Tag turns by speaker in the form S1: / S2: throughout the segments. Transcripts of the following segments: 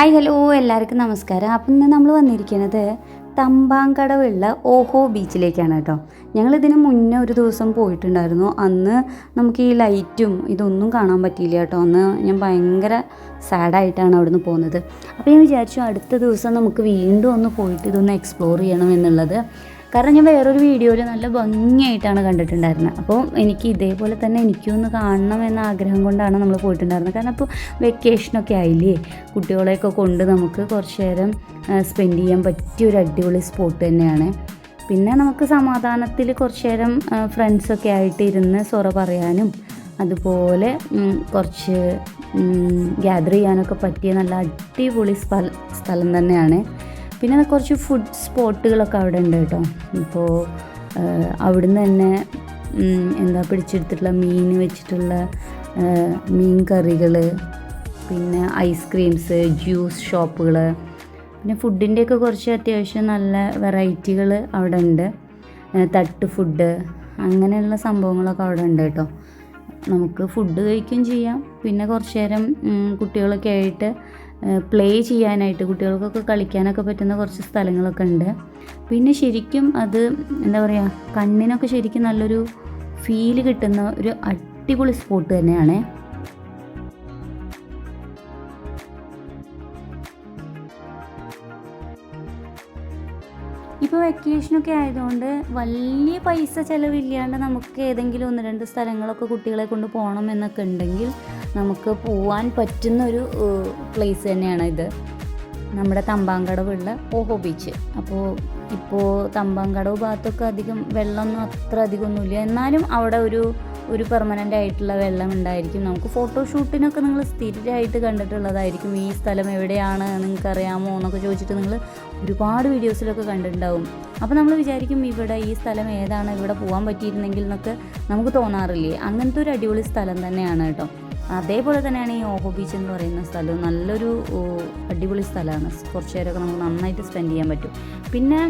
S1: Hi hello എല്ലാവർക്കും നമസ്കാരം. അപ്പം ഇന്ന് നമ്മൾ വന്നിരിക്കുന്നത് തമ്പാങ്കടവുള്ള ഓഹോ ബീച്ചിലേക്കാണ് കേട്ടോ. ഞങ്ങൾ ഇതിന് മുന്നേ ഒരു ദിവസം പോയിട്ടുണ്ടായിരുന്നു. അന്ന് നമുക്ക് ഈ ലൈറ്റും ഇതൊന്നും കാണാൻ പറ്റിയില്ല കേട്ടോ. അന്ന് ഞാൻ ഭയങ്കര സാഡായിട്ടാണ് നിന്ന് പോകുന്നത്. അപ്പോൾ ഞാൻ വിചാരിച്ചു അടുത്ത ദിവസം നമുക്ക് വീണ്ടും ഒന്ന് പോയിട്ട് ഇതൊന്ന് എക്സ്പ്ലോർ ചെയ്യണം എന്നുള്ളത്. കാരണം ഞാൻ വേറൊരു വീഡിയോയിൽ നല്ല ഭംഗിയായിട്ടാണ് കണ്ടിട്ടുണ്ടായിരുന്നത്. അപ്പോൾ എനിക്ക് ഇതേപോലെ തന്നെ എനിക്കും ഒന്ന് കാണണം എന്ന ആഗ്രഹം കൊണ്ടാണ് നമ്മൾ പോയിട്ടുണ്ടായിരുന്നത്. കാരണം ഇപ്പോൾ വെക്കേഷനൊക്കെ ആയില്ലേ? കുട്ടികളെയൊക്കെ കൊണ്ട് നമുക്ക് കുറച്ച് നേരം സ്പെൻഡ് ചെയ്യാൻ പറ്റിയ ഒരു അടിപൊളി സ്പോട്ട് തന്നെയാണ്. പിന്നെ നമുക്ക് സമാധാനത്തിൽ കുറച്ച് നേരം ഫ്രണ്ട്സൊക്കെ ആയിട്ട് ഇരുന്ന് സൊറ പറയാനും അതുപോലെ കുറച്ച് ഗ്യാദർ ചെയ്യാനൊക്കെ പറ്റിയ നല്ല അടിപൊളി സ്ഥലം സ്ഥലം തന്നെയാണ്. പിന്നെ കുറച്ച് ഫുഡ് സ്പോട്ടുകളൊക്കെ അവിടെ ഉണ്ട് കേട്ടോ ഇപ്പോൾ അവിടുന്ന് തന്നെ എന്താ പിടിച്ചെടുത്തിട്ടുള്ള മീൻ വെച്ചിട്ടുള്ള മീൻ കറികൾ പിന്നെ ഐസ്ക്രീംസ് ജ്യൂസ് ഷോപ്പുകൾ പിന്നെ ഫുഡിന്റെയൊക്കെ കുറച്ച് അത്യാവശ്യം നല്ല വെറൈറ്റികൾ അവിടെ ഉണ്ട് തട്ട് ഫുഡ് അങ്ങനെയുള്ള സംഭവങ്ങളൊക്കെ അവിടെ ഉണ്ട് കേട്ടോ. നമുക്ക് ഫുഡ് കഴിക്കുകയും ചെയ്യാം. പിന്നെ കുറച്ച് നേരം കുട്ടികളൊക്കെ ആയിട്ട് പ്ലേ ചെയ്യാനായിട്ട് കുട്ടികൾക്കൊക്കെ കളിക്കാനൊക്കെ പറ്റുന്ന കുറച്ച് സ്ഥലങ്ങളൊക്കെ ഉണ്ട്. പിന്നെ ശരിക്കും അത് എന്താ പറയുക കണ്ണിനൊക്കെ ശരിക്കും നല്ലൊരു ഫീൽ കിട്ടുന്ന ഒരു അടിപൊളി സ്പോട്ട് തന്നെയാണ്. ഇപ്പോൾ വെക്കേഷനൊക്കെ ആയതുകൊണ്ട് വലിയ പൈസ ചിലവില്ലാണ്ട് നമുക്ക് ഏതെങ്കിലും ഒന്ന് രണ്ട് സ്ഥലങ്ങളൊക്കെ കുട്ടികളെ കൊണ്ട് പോകണം എന്നൊക്കെ ഉണ്ടെങ്കിൽ നമുക്ക് പോവാൻ പറ്റുന്നൊരു പ്ലേസ് തന്നെയാണ് ഇത്. നമ്മുടെ തമ്പാങ്കടവുള്ള ഓഹോ ബീച്ച് അപ്പോൾ ഇപ്പോൾ തമ്പാങ്കടവ് ഭാഗത്തൊക്കെ അധികം വെള്ളമൊന്നും അത്ര അധികമൊന്നുമില്ല. എന്നാലും അവിടെ ഒരു ഒരു പെർമനന്റ് ആയിട്ടുള്ള വെള്ളം ഉണ്ടായിരിക്കും. നമുക്ക് ഫോട്ടോഷൂട്ടിനൊക്കെ നിങ്ങൾ സ്ഥിരമായിട്ട് കണ്ടിട്ടുള്ളതായിരിക്കും. ഈ സ്ഥലം എവിടെയാണ് നിങ്ങൾക്ക് അറിയാമോ എന്നൊക്കെ ചോദിച്ചിട്ട് നിങ്ങൾ ഒരുപാട് വീഡിയോസിലൊക്കെ കണ്ടിട്ടുണ്ടാവും. അപ്പോൾ നമ്മൾ വിചാരിക്കും ഇവിടെ ഈ സ്ഥലം ഏതാണ് ഇവിടെ പോകാൻ പറ്റിയിരുന്നെങ്കിൽ എന്നൊക്കെ നമുക്ക് തോന്നാറില്ലേ? അങ്ങനത്തെ ഒരു അടിപൊളി സ്ഥലം തന്നെയാണ് കേട്ടോ. അതേപോലെ തന്നെയാണ് ഈ ഓഹോ ബീച്ച് എന്ന് പറയുന്ന സ്ഥലവും നല്ലൊരു അടിപൊളി സ്ഥലമാണ്. കുറച്ച് നേരമൊക്കെ നമുക്ക് നന്നായിട്ട് സ്പെൻഡ് ചെയ്യാൻ പറ്റും. പിന്നെ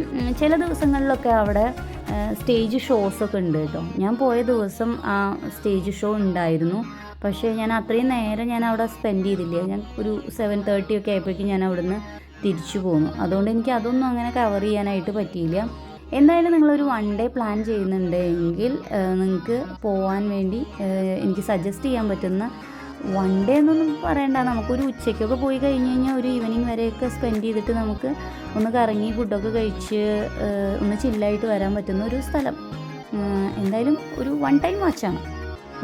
S1: ചില ദിവസങ്ങളിലൊക്കെ അവിടെ സ്റ്റേജ് ഷോസ് ഒക്കെ ഉണ്ട് കേട്ടോ. ഞാൻ പോയ ദിവസം ആ സ്റ്റേജ് ഷോ ഉണ്ടായിരുന്നു. പക്ഷേ ഞാൻ അത്രയും നേരം ഞാൻ അവിടെ സ്പെൻഡ് ചെയ്തില്ല. ഞാൻ ഒരു സെവൻ തേർട്ടി ഒക്കെ ആയപ്പോഴേക്കും ഞാൻ അവിടുന്ന് തിരിച്ചു പോന്നു. അതുകൊണ്ട് എനിക്ക് അതൊന്നും അങ്ങനെ കവർ ചെയ്യാനായിട്ട് പറ്റിയില്ല. എന്തായാലും നിങ്ങളൊരു വൺ ഡേ പ്ലാൻ ചെയ്യുന്നുണ്ട് എങ്കിൽ നിങ്ങൾക്ക് പോകാൻ വേണ്ടി എനിക്ക് സജസ്റ്റ് ചെയ്യാൻ പറ്റുന്ന വൺ ഡേ എന്നൊന്നും പറയണ്ട. നമുക്കൊരു ഉച്ചയ്ക്കൊക്കെ പോയി കഴിഞ്ഞ് കഴിഞ്ഞാൽ ഒരു ഈവനിങ് വരെയൊക്കെ സ്പെൻഡ് ചെയ്തിട്ട് നമുക്ക് ഒന്ന് കറങ്ങി ഫുഡൊക്കെ കഴിച്ച് ഒന്ന് ചില്ലായിട്ട് വരാൻ പറ്റുന്ന ഒരു സ്ഥലം. എന്തായാലും ഒരു വൺ ടൈം വാച്ചാണ്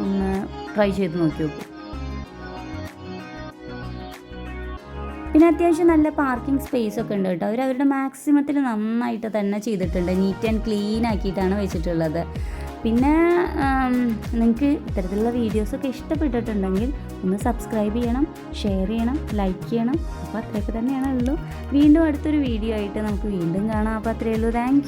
S1: ഒന്ന് ട്രൈ ചെയ്ത് നോക്കി നോക്കൂ. പിന്നെ അത്യാവശ്യം നല്ല പാർക്കിംഗ് സ്പേസ് ഒക്കെ ഉണ്ട് കേട്ടോ. അവർ അവരുടെ മാക്സിമത്തിൽ നന്നായിട്ട് തന്നെ ചെയ്തിട്ടുണ്ട്. നീറ്റ് ആൻഡ് ക്ലീൻ ആക്കിയിട്ടാണ് വെച്ചിട്ടുള്ളത്. പിന്നെ നിങ്ങൾക്ക് ഇത്തരത്തിലുള്ള വീഡിയോസൊക്കെ ഇഷ്ടപ്പെട്ടിട്ടുണ്ടെങ്കിൽ ഒന്ന് സബ്സ്ക്രൈബ് ചെയ്യണം ഷെയർ ചെയ്യണം ലൈക്ക് ചെയ്യണം. അപ്പോൾ അത്രയൊക്കെ തന്നെയാണ് ഉള്ളൂ വീണ്ടും അടുത്തൊരു വീഡിയോ ആയിട്ട് നമുക്ക് വീണ്ടും കാണാം. അപ്പോൾ അത്രയേ ഉള്ളൂ. താങ്ക്